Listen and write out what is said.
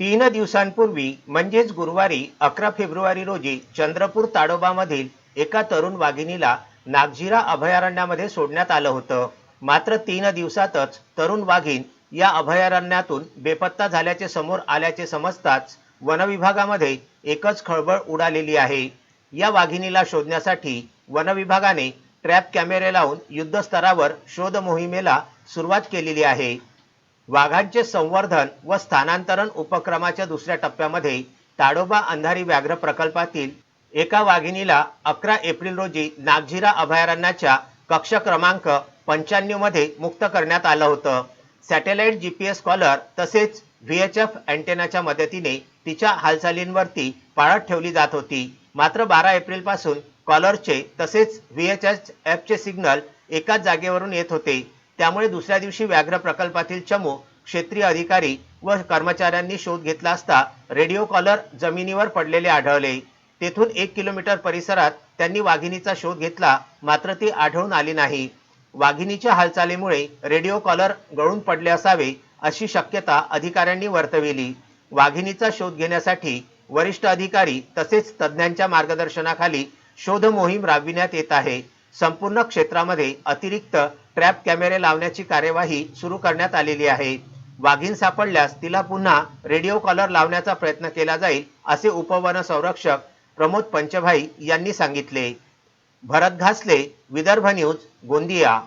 तीन दिवसांपूर्वी म्हणजेच गुरुवारी अकरा फेब्रुवारी रोजी चंद्रपूर ताडोबामधील एका तरुण वाघिणीला नागझिरा अभयारण्यामध्ये सोडण्यात आलं होतं. मात्र तीन दिवसातच तरुण वाघीण या अभयारण्यातून बेपत्ता झाल्याचे समोर आल्याचे समजताच वनविभागामध्ये एकच खळबळ उडालेली आहे. या वाघिणीला शोधण्यासाठी वनविभागाने ट्रॅप कॅमेरे लावून युद्धस्तरावर शोध मोहिमेला सुरुवात केलेली आहे. वाघांचे संवर्धन व स्थानांतरण उपक्रमाच्या दुसऱ्या टप्प्यामध्ये ताडोबा अंधारी व्याघ्र प्रकल्पातील एका वाघिणीला अकरा एप्रिल रोजी नागझिरा अभयारण्याच्या कक्ष क्रमांक पंच्याण्णवमध्ये मुक्त करण्यात आलं होतं. सॅटेलाइट एस कॉलर तसेच व्ही एच एफ अँटेनाच्या मदतीने तिच्या हालचालींवरती पाळत ठेवली जात होती. मात्र बारा एप्रिलपासून कॉलरचे तसेच व्ही एच एच एफचे सिग्नल एकाच जागेवरून येत होते. त्यामुळे दुसऱ्या दिवशी व्याघ्र प्रकल्पातील चमू क्षेत्रीय अधिकारी व कर्मचाऱ्यांनी शोध घेतला असता रेडिओ कॉलर जमिनीवर पडलेले आढळले. तेथून एक किलोमीटर परिसरात त्यांनी वाघिणीचा शोध घेतला मात्र ती आढळून आली नाही. वाघिणीच्या हालचालीमुळे रेडिओ कॉलर गळून पडले असावे अशी शक्यता अधिकाऱ्यांनी वर्तविली. वाघिणीचा शोध घेण्यासाठी वरिष्ठ अधिकारी तसेच तज्ज्ञांच्या मार्गदर्शनाखाली शोध मोहीम राबविण्यात येत आहे. संपूर्ण क्षेत्रामध्ये अतिरिक्त ट्रॅप कॅमेरे लावण्याची कार्यवाही सुरू करण्यात आलेली आहे. वाघीण सापडल्यास तिला पुन्हा रेडिओ कॉलर लावण्याचा प्रयत्न केला जाईल असे उपवन संरक्षक प्रमोद पंचभाई यांनी सांगितले. भरत घासले विदर्भ न्यूज गोंदिया.